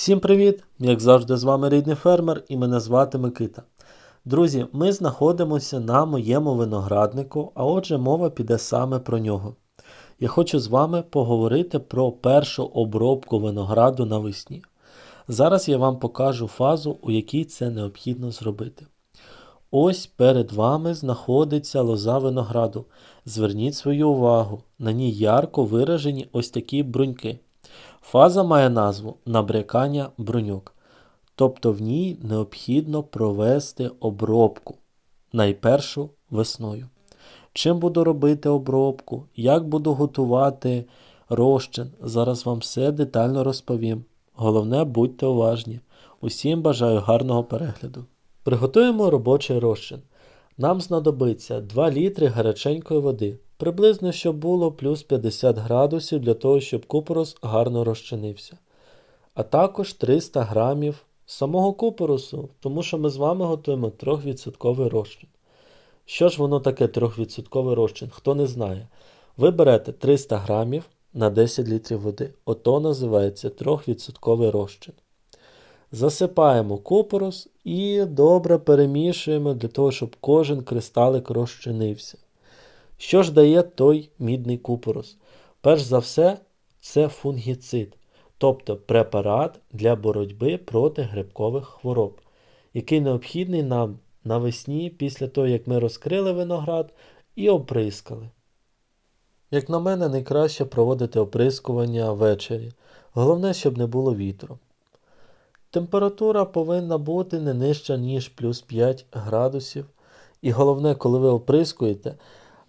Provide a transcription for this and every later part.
Всім привіт! Як завжди, з вами рідний фермер і мене звати Микита. Друзі, ми знаходимося на моєму винограднику, а отже, мова піде саме про нього. Я хочу з вами поговорити про першу обробку винограду навесні. Зараз я вам покажу фазу, у якій це необхідно зробити. Ось перед вами знаходиться лоза винограду. Зверніть свою увагу, на ній ярко виражені ось такі бруньки. Фаза має назву набрякання бруньок, тобто в ній необхідно провести обробку, найпершу весною. Чим буду робити обробку, як буду готувати розчин, зараз вам все детально розповім. Головне, будьте уважні. Усім бажаю гарного перегляду. Приготуємо робочий розчин. Нам знадобиться 2 літри гаряченької води, приблизно щоб було плюс 50 градусів для того, щоб купорос гарно розчинився. А також 300 грамів самого купоросу, тому що ми з вами готуємо 3% розчин. Що ж воно таке 3% розчин? Хто не знає. Ви берете 300 грамів на 10 літрів води. Ото називається 3% розчин. Засипаємо купорос і добре перемішуємо для того, щоб кожен кристалик розчинився. Що ж дає той мідний купорос? Перш за все, це фунгіцид, тобто препарат для боротьби проти грибкових хвороб, який необхідний нам навесні після того, як ми розкрили виноград і оприскали. Як на мене, найкраще проводити оприскування ввечері. Головне, щоб не було вітру. Температура повинна бути не нижча, ніж плюс 5 градусів. І головне, коли ви оприскуєте,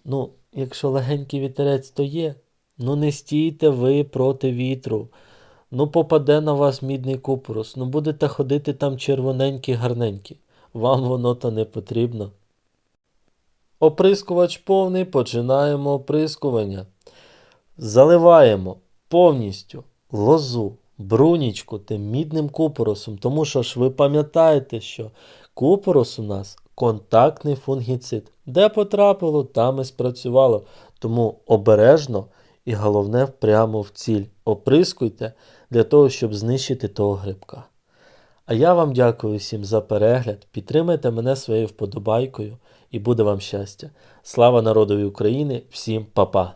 ну, якщо легенький вітерець то є, ну не стійте ви проти вітру. Ну, попаде на вас мідний купорос, ну будете ходити там червоненькі, гарненькі. Вам воно то не потрібно. Оприскувач повний, починаємо оприскування. Заливаємо повністю лозу, брунічку тим мідним купоросом, тому що ж ви пам'ятаєте, що купорос у нас контактний фунгіцид. Де потрапило, там і спрацювало. Тому обережно і головне прямо в ціль. Оприскуйте для того, щоб знищити того грибка. А я вам дякую всім за перегляд. Підтримайте мене своєю вподобайкою і буде вам щастя. Слава народові України, всім па-па!